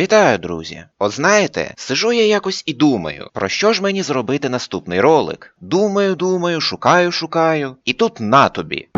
Вітаю, друзі! От знаєте, сижу я якось і думаю, про що ж мені зробити наступний ролик. Думаю, думаю, шукаю, шукаю, і тут на тобі.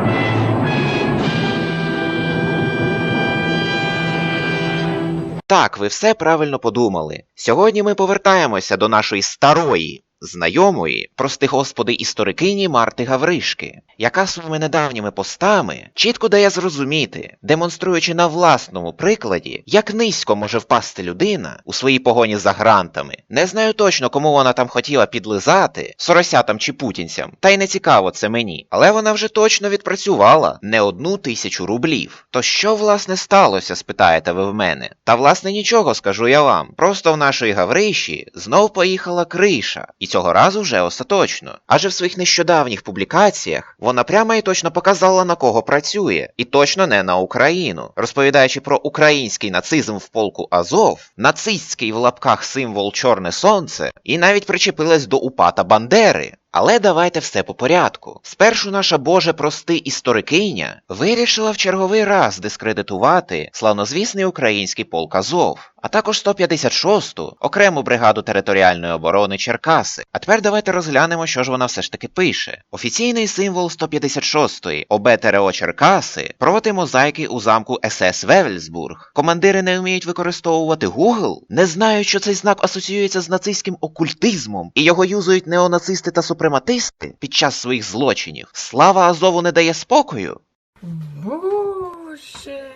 Так, ви все правильно подумали. Сьогодні ми повертаємося до нашої старої, знайомої, прости господи, історикині Марти Гавришки, яка своїми недавніми постами чітко дає зрозуміти, демонструючи на власному прикладі, як низько може впасти людина у своїй погоні за грантами. Не знаю точно, кому вона там хотіла підлизати, соросятам чи путінцям, та й не цікаво це мені, але вона вже точно відпрацювала не одну тисячу рублів. То що власне сталося, спитаєте ви в мене? Та власне нічого скажу я вам. Просто в нашої Гавриші знов поїхала криша, і цього разу вже остаточно. Адже в своїх нещодавніх публікаціях вона прямо і точно показала на кого працює, і точно не на Україну, розповідаючи про український нацизм в полку Азов, нацистський в лапках символ Чорне Сонце, і навіть причепилась до упата Бандери. Але давайте все по порядку. Спершу наша Боже прости історикиня вирішила в черговий раз дискредитувати славнозвісний український полк Азов, а також 156-ту окрему бригаду територіальної оборони Черкаси. А тепер давайте розглянемо, що ж вона все ж таки пише. Офіційний символ 156-ї ОБТРО Черкаси проти мозаїки у замку СС Вевельсбург. Командири не вміють використовувати Google, не знають, що цей знак асоціюється з нацистським окультизмом, і його юзують неонацисти та супрематисти під час своїх злочинів. Слава Азову не дає спокою. Боже,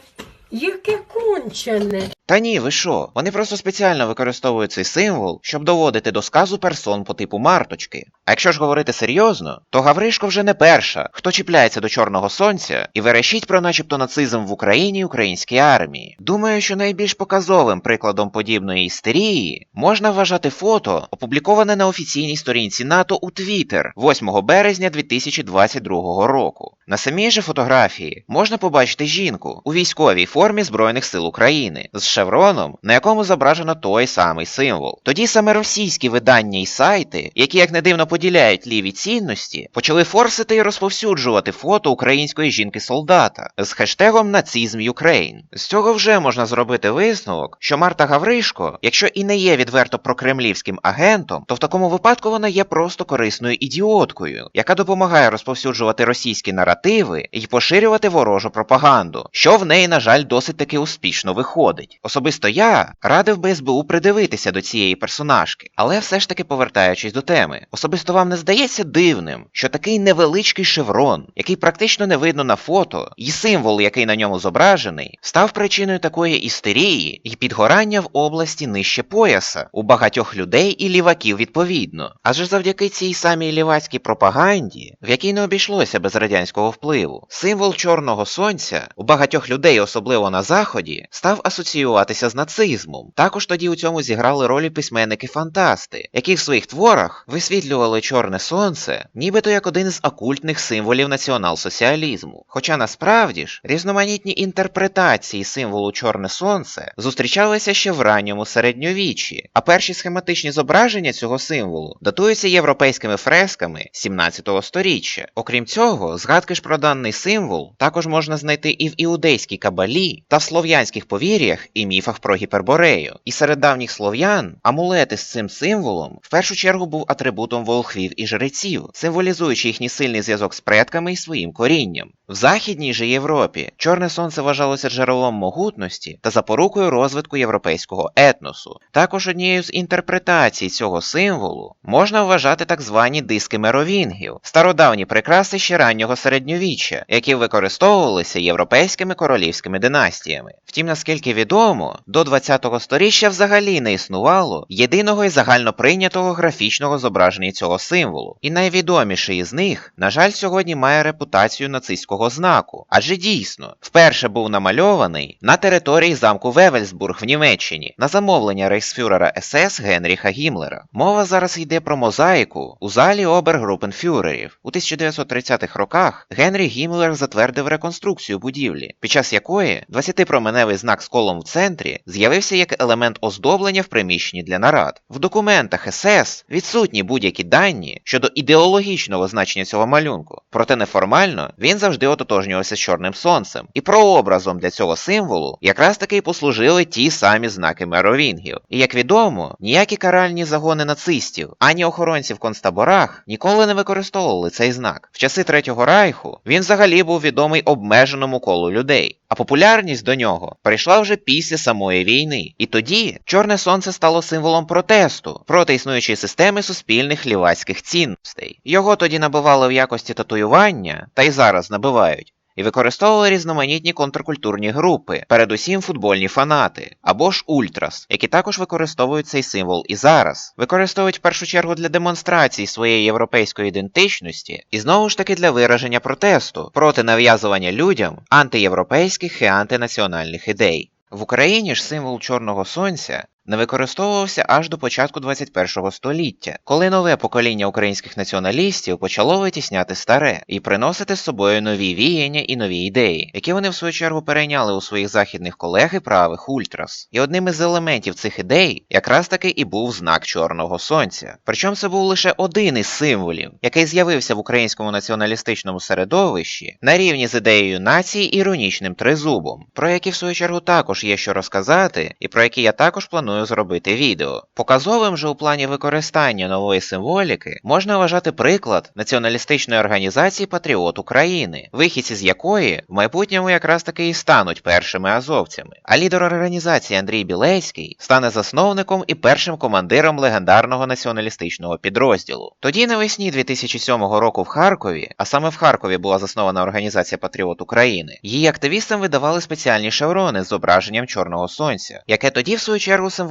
яке кончене. Та ні, ви що? Вони просто спеціально використовують цей символ, щоб доводити до сказу персон по типу марточки. А якщо ж говорити серйозно, то Гавришко вже не перша, хто чіпляється до чорного сонця і верещить про начебто нацизм в Україні українській армії. Думаю, що найбільш показовим прикладом подібної істерії можна вважати фото, опубліковане на офіційній сторінці НАТО у Твіттер 8 березня 2022 року. На самій же фотографії можна побачити жінку у військовій формі Збройних сил України з шевроном, на якому зображено той самий символ. Тоді саме російські видання і сайти, які як не дивно поділяють ліві цінності, почали форсити і розповсюджувати фото української жінки-солдата з хештегом «Нацизм Юкрейн». З цього вже можна зробити висновок, що Марта Гавришко, якщо і не є відверто прокремлівським агентом, то в такому випадку вона є просто корисною ідіоткою, яка допомагає розповсюджувати російські наративи і поширювати ворожу пропаганду, що в неї, на жаль, досить таки успішно виходить. Особисто я радив би СБУ придивитися до цієї персонажки, але все ж таки повертаючись до теми, особисто вам не здається дивним, що такий невеличкий шеврон, який практично не видно на фото, і символ, який на ньому зображений, став причиною такої істерії і підгорання в області нижче пояса у багатьох людей і ліваків відповідно. Адже завдяки цій самій лівацькій пропаганді, в якій не обійшлося без радянського впливу, символ чорного сонця у багатьох людей, особливо на заході, став асоціюватися з нацизмом. Також тоді у цьому зіграли ролі письменники-фантасти, які в своїх творах висвітлювали чорне сонце, нібито як один з окультних символів націонал-соціалізму. Хоча насправді ж різноманітні інтерпретації символу чорне сонце зустрічалися ще в ранньому середньовіччі, а перші схематичні зображення цього символу датуються європейськими фресками 17 століття. Окрім цього, згадки ж про даний символ також можна знайти і в іудейській кабалі та в слов'янських повір'ях і міфах про гіперборею. І серед давніх слов'ян амулети з цим символом в першу чергу був атрибутом волхвів і жреців, символізуючи їхній сильний зв'язок з предками і своїм корінням. В Західній же Європі чорне сонце вважалося джерелом могутності та запорукою розвитку європейського етносу. Також однією з інтерпретацій цього символу можна вважати так звані диски меровінгів, стародавні прикраси ще раннього середньовіччя, які використовувалися європейськими королівськими династіями. Втім, наскільки відомо, до 20-го сторіччя взагалі не існувало єдиного і загальноприйнятого графічного зображення цього символу. І найвідоміший із них, на жаль, сьогодні має репутацію нацистського знаку, адже дійсно вперше був намальований на території замку Вевельсбург в Німеччині на замовлення рейхсфюрера СС Генріха Гімлера. Мова зараз йде про мозаїку у залі обергрупенфюрерів. У 1930-х роках Генріх Гіммлер затвердив реконструкцію будівлі, під час якої 20-променевий знак з колом в центрі з'явився як елемент оздоблення в приміщенні для нарад. В документах СС відсутні будь-які дані дані щодо ідеологічного значення цього малюнку, проте неформально він завжди ототожнювався з чорним сонцем. І прообразом для цього символу якраз таки й послужили ті самі знаки меровінгів. І як відомо, ніякі каральні загони нацистів, ані охоронці в концтаборах ніколи не використовували цей знак. В часи Третього Райху він взагалі був відомий обмеженому колу людей. А популярність до нього прийшла вже після самої війни. І тоді чорне сонце стало символом протесту проти існуючої системи суспільних лівацьких цінностей. Його тоді набивали в якості татуювання, та й зараз набивають. І використовували різноманітні контркультурні групи, передусім футбольні фанати, або ж ультрас, які також використовують цей символ і зараз. Використовують в першу чергу для демонстрації своєї європейської ідентичності і знову ж таки для вираження протесту проти нав'язування людям антиєвропейських і антинаціональних ідей. В Україні ж символ Чорного Сонця не використовувався аж до початку 21 століття, коли нове покоління українських націоналістів почало витісняти старе і приносити з собою нові віяння і нові ідеї, які вони в свою чергу перейняли у своїх західних колег і правих ультрас. І одним із елементів цих ідей якраз таки і був знак Чорного Сонця. Причому це був лише один із символів, який з'явився в українському націоналістичному середовищі на рівні з ідеєю нації іронічним тризубом, про які в свою чергу також є що розказати, і про які я також планую зробити відео. Показовим же у плані використання нової символіки можна вважати приклад націоналістичної організації Патріот України, вихідці з якої в майбутньому якраз таки і стануть першими азовцями. А лідер організації Андрій Білецький стане засновником і першим командиром легендарного націоналістичного підрозділу. Тоді навесні 2007 року в Харкові, а саме в Харкові була заснована організація Патріот України, її активістам видавали спеціальні шеврони з зображенням Чорного Сонця, яке тоді в свою чергу символізувало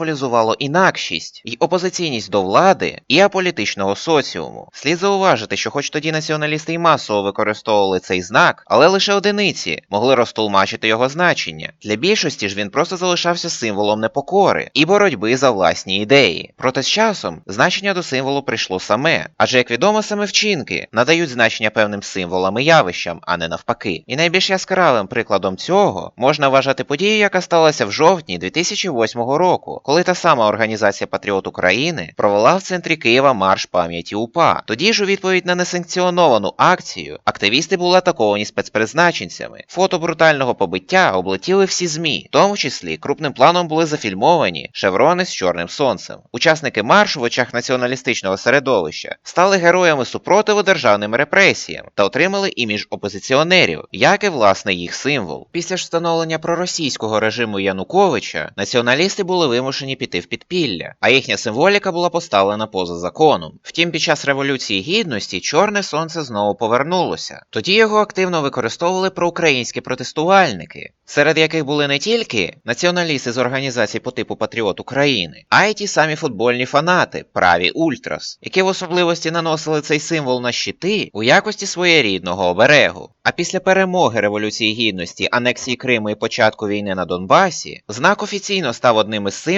інакшість і опозиційність до влади і аполітичного соціуму. Слід зауважити, що хоч тоді націоналісти й масово використовували цей знак, але лише одиниці могли розтолмачити його значення. Для більшості ж він просто залишався символом непокори і боротьби за власні ідеї. Проте з часом значення до символу прийшло саме, адже як відомо, саме вчинки надають значення певним символам і явищам, а не навпаки. І найбільш яскравим прикладом цього можна вважати подію, яка сталася в жовтні 2008 року, коли та сама організація Патріот України провела в центрі Києва марш пам'яті УПА. Тоді ж у відповідь на несанкціоновану акцію активісти були атаковані спецпризначенцями. Фото брутального побиття облетіли всі ЗМІ, в тому числі крупним планом були зафільмовані шеврони з чорним сонцем. Учасники маршу в очах націоналістичного середовища стали героями супротиву державним репресіям та отримали імідж опозиціонерів, як і власне їх символ. Після ж встановлення проросійського режиму Януковича націоналісти були вимушені піти в підпілля, а їхня символіка була поставлена поза законом. Втім, під час революції гідності чорне сонце знову повернулося. Тоді його активно використовували проукраїнські протестувальники, серед яких були не тільки націоналісти з організацій по типу Патріот України, а й ті самі футбольні фанати, праві ультрас, які в особливості наносили цей символ на щити у якості своєрідного оберегу. А після перемоги Революції Гідності, анексії Криму і початку війни на Донбасі, знак офіційно став одним із символів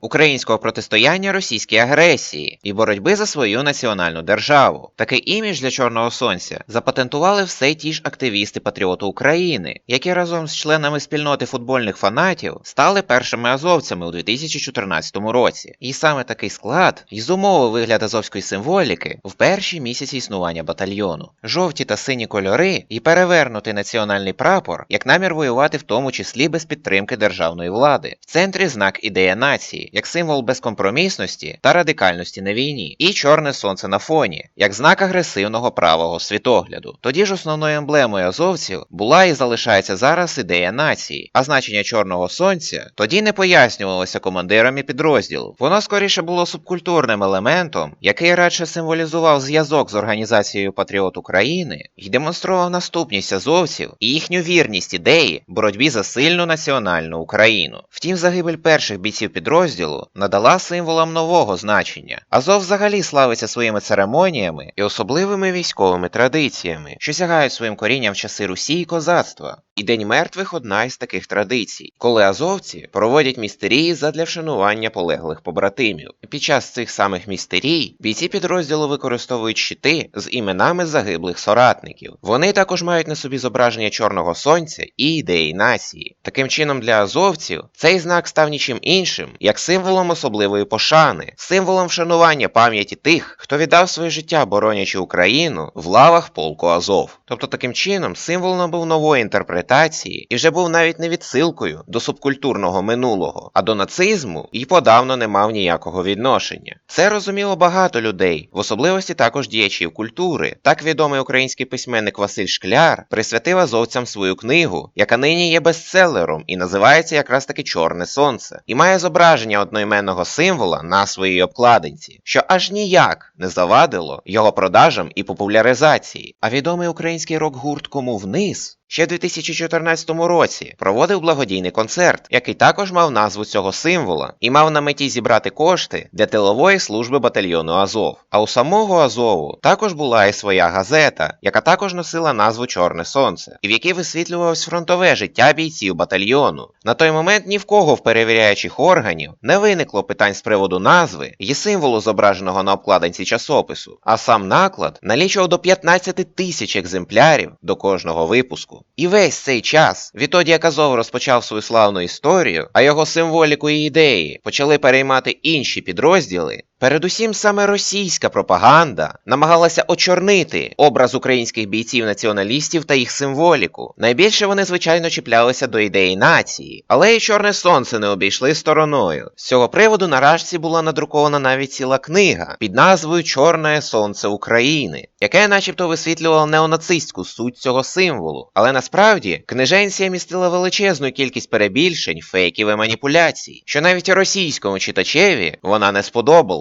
українського протистояння російській агресії і боротьби за свою національну державу. Такий імідж для Чорного Сонця запатентували все ті ж активісти Патріоту України, які разом з членами спільноти футбольних фанатів стали першими азовцями у 2014 році. І саме такий склад і зумовив вигляд азовської символіки в перші місяці існування батальйону. Жовті та сині кольори і перевернутий національний прапор як намір воювати в тому числі без підтримки державної влади. В центрі знак ідея нації, як символ безкомпромісності та радикальності на війні, і чорне сонце на фоні, як знак агресивного правого світогляду. Тоді ж основною емблемою азовців була і залишається зараз ідея нації, а значення чорного сонця тоді не пояснювалося командирами підрозділу. Воно скоріше було субкультурним елементом, який радше символізував зв'язок з організацією Патріот України і демонстрував наступність азовців і їхню вірність ідеї боротьбі за сильну національну Україну. Втім, загибель перших бійців підрозділу надала символам нового значення. Азов взагалі славиться своїми церемоніями і особливими військовими традиціями, що сягають своїм корінням в часи Русі і козацтва. І День мертвих одна із таких традицій, коли азовці проводять містерії задля вшанування полеглих побратимів. Під час цих самих містерій бійці підрозділу використовують щити з іменами загиблих соратників. Вони також мають на собі зображення чорного сонця і ідеї нації. Таким чином, для азовців цей знак став нічим іншим іншим як символом особливої пошани, символом вшанування пам'яті тих, хто віддав своє життя, боронячи Україну в лавах полку Азов. Тобто таким чином символ набув нової інтерпретації і вже був навіть не відсилкою до субкультурного минулого, а до нацизму і подавно не мав ніякого відношення. Це розуміло багато людей, в особливості також діячів культури. Так відомий український письменник Василь Шкляр присвятив азовцям свою книгу, яка нині є бестселером і називається якраз таки Чорне Сонце, і має зображення одноіменного символа на своїй обкладинці, що аж ніяк не завадило його продажам і популяризації. А відомий український рок-гурт Кому вниз ще в 2014 році проводив благодійний концерт, який також мав назву цього символа і мав на меті зібрати кошти для тилової служби батальйону Азов. А у самого Азову також була і своя газета, яка також носила назву Чорне Сонце, і в якій висвітлювалось фронтове життя бійців батальйону. На той момент ні в кого в перевіряючих органів не виникло питань з приводу назви і символу, зображеного на обкладинці часопису, а сам наклад налічував до 15 тисяч екземплярів до кожного випуску. І весь цей час, відтоді як Азов розпочав свою славну історію, а його символіку і ідеї почали переймати інші підрозділи. Передусім саме російська пропаганда намагалася очорнити образ українських бійців-націоналістів та їх символіку. Найбільше вони, звичайно, чіплялися до ідеї нації, але і чорне сонце не обійшли стороною. З цього приводу на рашці була надрукована навіть ціла книга під назвою Чорне Сонце України, яке начебто висвітлювало неонацистську суть цього символу. Але насправді книженція містила величезну кількість перебільшень, фейків і маніпуляцій, що навіть російському читачеві вона не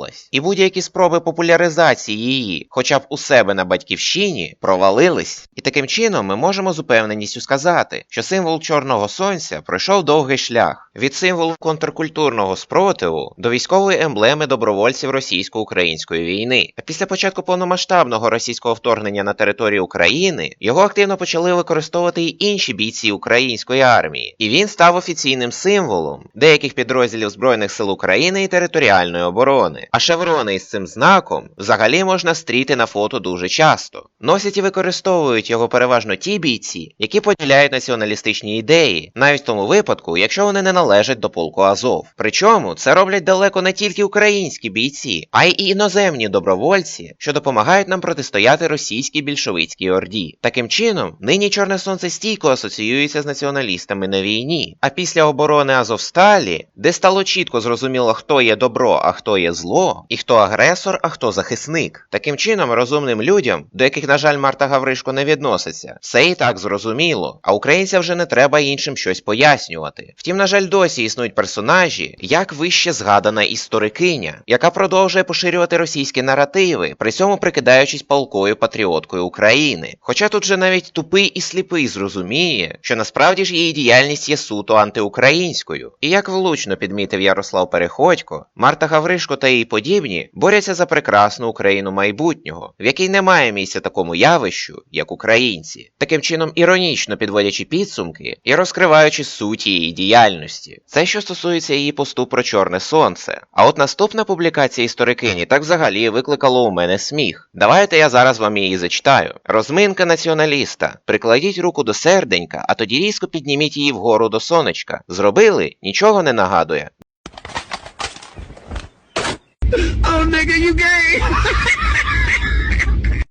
сподобалась, і будь-які спроби популяризації її, хоча б у себе на батьківщині, провалились. І таким чином ми можемо з упевненістю сказати, що символ Чорного Сонця пройшов довгий шлях від символу контркультурного спротиву до військової емблеми добровольців російсько-української війни. А після початку повномасштабного російського вторгнення на територію України його активно почали використовувати й інші бійці української армії, і він став офіційним символом деяких підрозділів Збройних сил України і територіальної оборони. А шеврони із цим знаком взагалі можна стріти на фото дуже часто. Носять і використовують його переважно ті бійці, які поділяють націоналістичні ідеї, навіть в тому випадку, якщо вони не належать до полку Азов. Причому це роблять далеко не тільки українські бійці, а й іноземні добровольці, що допомагають нам протистояти російській більшовицькій орді. Таким чином, нині Чорне Сонце стійко асоціюється з націоналістами на війні. А після оборони Азовсталі, де стало чітко зрозуміло, хто є добро, а хто є зло, і хто агресор, а хто захисник. Таким чином, розумним людям, до яких, на жаль, Марта Гавришко не відноситься, все і так зрозуміло, а українцям вже не треба іншим щось пояснювати. Втім, на жаль, досі існують персонажі, як вище згадана історикиня, яка продовжує поширювати російські наративи, при цьому прикидаючись палкою патріоткою України. Хоча тут же навіть тупий і сліпий зрозуміє, що насправді ж її діяльність є суто антиукраїнською. І як влучно підмітив Ярослав Переходько, Марта Гавришко та її подібні борються за прекрасну Україну майбутнього, в якій немає місця такому явищу, як українці, таким чином іронічно підводячи підсумки і розкриваючи суть її діяльності. Це що стосується її посту про чорне сонце. А от наступна публікація історикині так взагалі викликало у мене сміх. Давайте я зараз вам її зачитаю. Розминка націоналіста. Прикладіть руку до серденька, а тоді різко підніміть її вгору до сонечка. Зробили? Нічого не нагадує. Oh, nigga, you gay.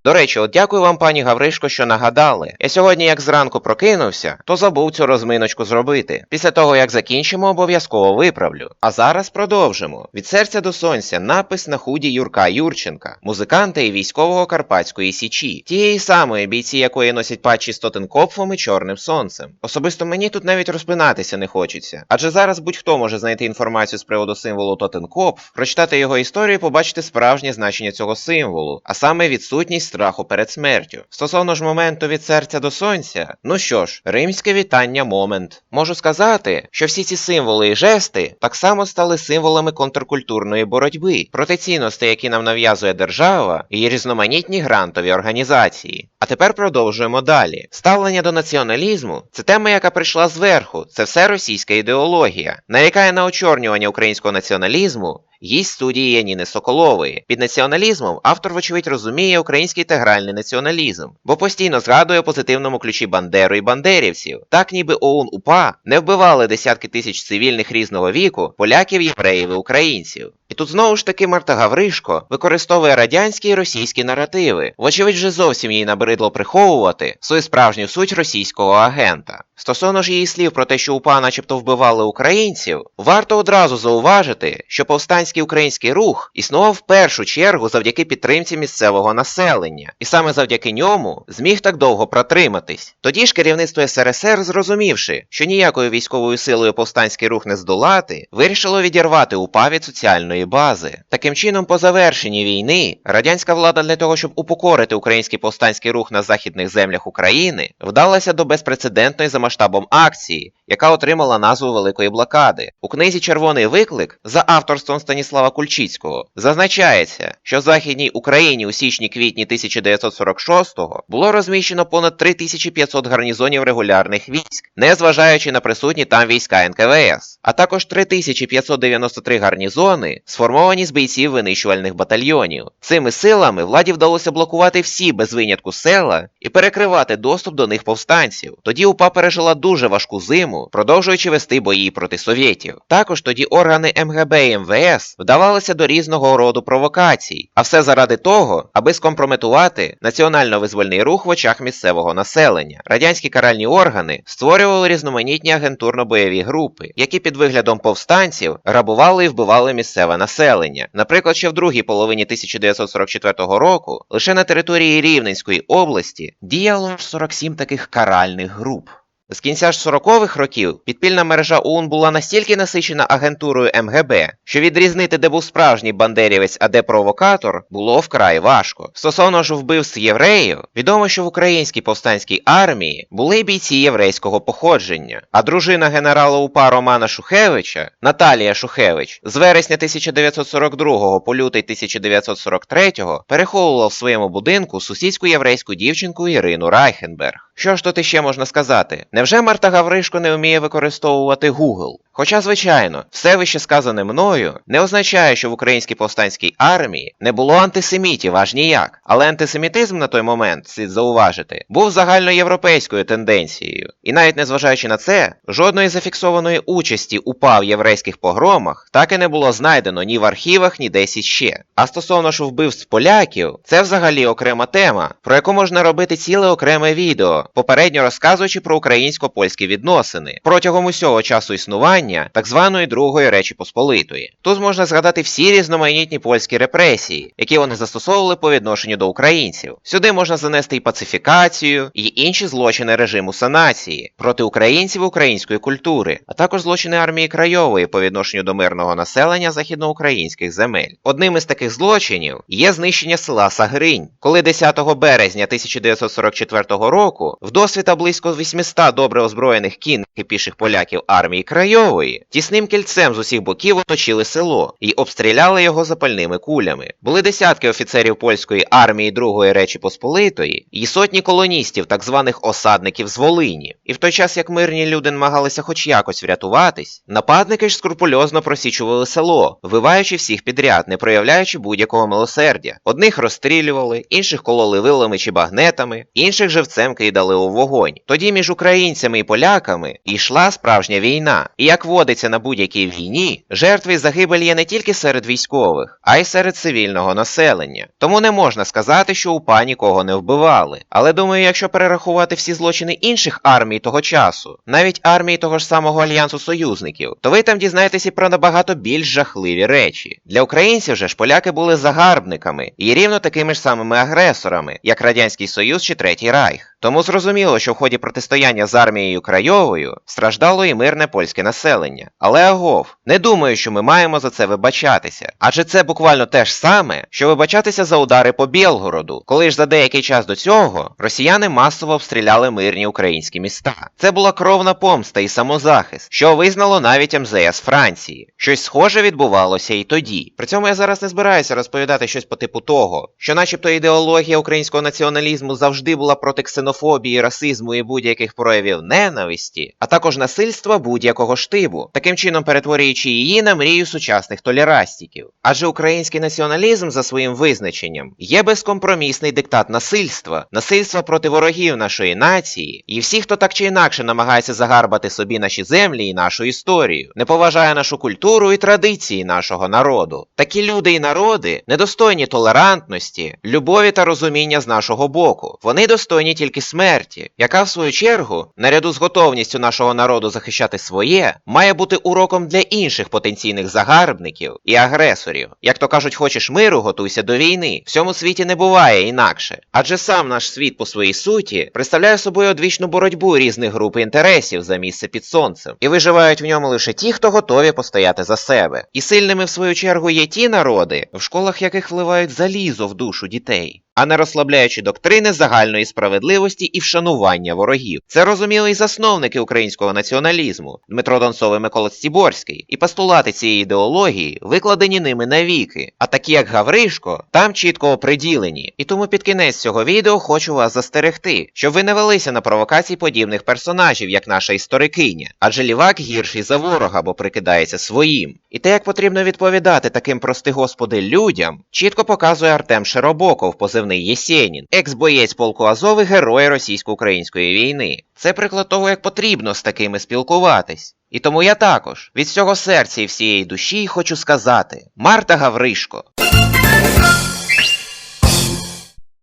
До речі, от дякую вам, пані Гавришко, що нагадали. Я сьогодні, як зранку прокинувся, то забув цю розминочку зробити. Після того, як закінчимо, обов'язково виправлю. А зараз продовжимо. Від серця до сонця напис на худі Юрка Юрченка, музиканта і військового Карпатської січі, тієї самої бійці, якої носять патчі з Тотенкопфом і Чорним Сонцем. Особисто мені тут навіть розпинатися не хочеться. Адже зараз будь-хто може знайти інформацію з приводу символу Тотенкопф, прочитати його історію і побачити справжнє значення цього символу, а саме відсутність страху перед смертю. Стосовно ж моменту від серця до сонця, ну що ж, римське вітання момент. Можу сказати, що всі ці символи і жести так само стали символами контркультурної боротьби, проти цінностей, які нам нав'язує держава, і її різноманітні грантові організації. А тепер продовжуємо далі. Ставлення до націоналізму це тема, яка прийшла зверху, це все російська ідеологія, нарікає на очорнювання українського націоналізму Їсть студії Яніни Соколової. Під націоналізмом автор, вочевидь, розуміє український інтегральний націоналізм, бо постійно згадує позитивному ключі Бандеру і бандерівців. Так ніби ОУН УПА не вбивали десятки тисяч цивільних різного віку поляків, євреїв і українців. І тут знову ж таки Марта Гавришко використовує радянські і російські наративи. Вочевидь, вже зовсім їй набридло приховувати свою справжню суть російського агента. Стосовно ж її слів про те, що УПА начебто вбивали українців, варто одразу зауважити, що повстанський український рух існував в першу чергу завдяки підтримці місцевого населення, і саме завдяки ньому зміг так довго протриматись. Тоді ж керівництво СРСР, зрозумівши, що ніякою військовою силою повстанський рух не здолати, вирішило відірвати УПА від соціальної бази. Таким чином, по завершенні війни, радянська влада для того, щоб упокорити український повстанський рух на західних землях України, вдалася до безпрецедентної за масштабом акції, яка отримала назву Великої блокади. У книзі Червоний виклик за авторством Станіслава Кульчицького зазначається, що в Західній Україні у січні-квітні 1946-го було розміщено понад 3500 гарнізонів регулярних військ, незважаючи на присутні там війська НКВС, а також 3593 гарнізони, сформовані з бійців винищувальних батальйонів. Цими силами владі вдалося блокувати всі без винятку села і перекривати доступ до них повстанців. Тоді УПА пережила дуже важку зиму, продовжуючи вести бої проти совєтів. Також тоді органи МГБ і МВС вдавалися до різного роду провокацій, а все заради того, аби скомпрометувати національно-визвольний рух в очах місцевого населення. Радянські каральні органи створювали різноманітні агентурно-бойові групи, які під виглядом повстанців грабували і вбивали місцеве населення. Наприклад, ще в другій половині 1944 року лише на території Рівненської області діяло аж 47 таких каральних груп. З кінця ж 40-х років підпільна мережа ОУН була настільки насичена агентурою МГБ, що відрізнити, де був справжній бандерівець, а де провокатор, було вкрай важко. Стосовно ж вбивств євреїв, відомо, що в українській повстанській армії були бійці єврейського походження, а дружина генерала УПА Романа Шухевича, Наталія Шухевич, з вересня 1942 по лютий 1943 переховувала в своєму будинку сусідську єврейську дівчинку Ірину Райхенберг. Що ж тут іще можна сказати? Невже Марта Гавришко не вміє використовувати Google? Хоча, звичайно, все вище сказане мною не означає, що в українській повстанській армії не було антисемітів аж ніяк. Але антисемітизм на той момент, слід зауважити, був загальноєвропейською тенденцією. І навіть незважаючи на це, жодної зафіксованої участі УПА в єврейських погромах так і не було знайдено ні в архівах, ні десь іще. А стосовно ж вбивств поляків, це взагалі окрема тема, про яку можна робити ціле окреме відео, попередньо розказуючи про українсько-польські відносини протягом усього часу існування так званої Другої Речі Посполитої. Тут можна згадати всі різноманітні польські репресії, які вони застосовували по відношенню до українців. Сюди можна занести і пацифікацію, і інші злочини режиму санації проти українців української культури, а також злочини армії Крайової по відношенню до мирного населення західноукраїнських земель. Одним із таких злочинів є знищення села Сагринь, коли 10 березня 1944 року в досвіта близько 800 добре озброєних кінних і піших поляків армії Крайової тісним кільцем з усіх боків оточили село і обстріляли його запальними кулями. Були десятки офіцерів польської армії Другої Речі Посполитої і сотні колоністів, так званих осадників з Волині. І в той час, як мирні люди намагалися хоч якось врятуватись, нападники ж скрупульозно просічували село, вбиваючи всіх підряд, не проявляючи будь-якого милосердя. Одних розстрілювали, інших кололи вилами чи багнетами, інших живцем кидали у вогонь. Тоді між українцями і поляками йшла справжня війна. І як водиться на будь-якій війні, жертви і загибель є не тільки серед військових, а й серед цивільного населення. Тому не можна сказати, що УПА нікого не вбивали. Але думаю, якщо перерахувати всі злочини інших армій того часу, навіть армії того ж самого альянсу союзників, то ви там дізнаєтеся про набагато більш жахливі речі. Для українців же ж поляки були загарбниками і рівно такими ж самими агресорами, як Радянський Союз чи Третій Райх. Тому зрозуміло, що в ході протистояння з армією Крайовою страждало і мирне польське населення. Але агов, не думаю, що ми маємо за це вибачатися. Адже це буквально те ж саме, що вибачатися за удари по Білгороду, коли ж за деякий час до цього росіяни масово обстріляли мирні українські міста. Це була кровна помста і самозахист, що визнало навіть МЗС Франції. Щось схоже відбувалося і тоді. При цьому я зараз не збираюся розповідати щось по типу того, що, начебто, ідеологія українського націоналізму завжди була проти ксенофобії ксенофобії, расизму і будь-яких проявів ненависті, а також насильства будь-якого штибу, таким чином перетворюючи її на мрію сучасних толерастиків. Адже український націоналізм за своїм визначенням є безкомпромісний диктат насильства, насильства проти ворогів нашої нації, і всі, хто так чи інакше намагається загарбати собі наші землі і нашу історію, не поважає нашу культуру і традиції нашого народу. Такі люди і народи недостойні толерантності, любові та розуміння з нашого боку. Вони достойні тільки смерті, яка в свою чергу, наряду з готовністю нашого народу захищати своє, має бути уроком для інших потенційних загарбників і агресорів. Як то кажуть, хочеш миру, готуйся до війни. В цьому світі не буває інакше. Адже сам наш світ по своїй суті представляє собою одвічну боротьбу різних груп інтересів за місце під сонцем, і виживають в ньому лише ті, хто готові постояти за себе. І сильними в свою чергу є ті народи, в школах яких вливають залізо в душу дітей. А не розслабляючи доктрини загальної справедливості і вшанування ворогів. Це розуміли й засновники українського націоналізму Дмитро Донцов і Микола Стіборський, і постулати цієї ідеології викладені ними навіки. А такі як Гавришко, там чітко оприділені. І тому під кінець цього відео хочу вас застерегти, щоб ви не велися на провокації подібних персонажів, як наша історикиня. Адже лівак гірший за ворога, бо прикидається своїм. І те, як потрібно відповідати таким прости господи людям, чітко показує Артем Широбоков, позивний Єсєнін, екс-боєць полку Азови, герой російсько-української війни. Це приклад того, як потрібно з такими спілкуватись. І тому я також від всього серця і всієї душі хочу сказати: Марта Гавришко,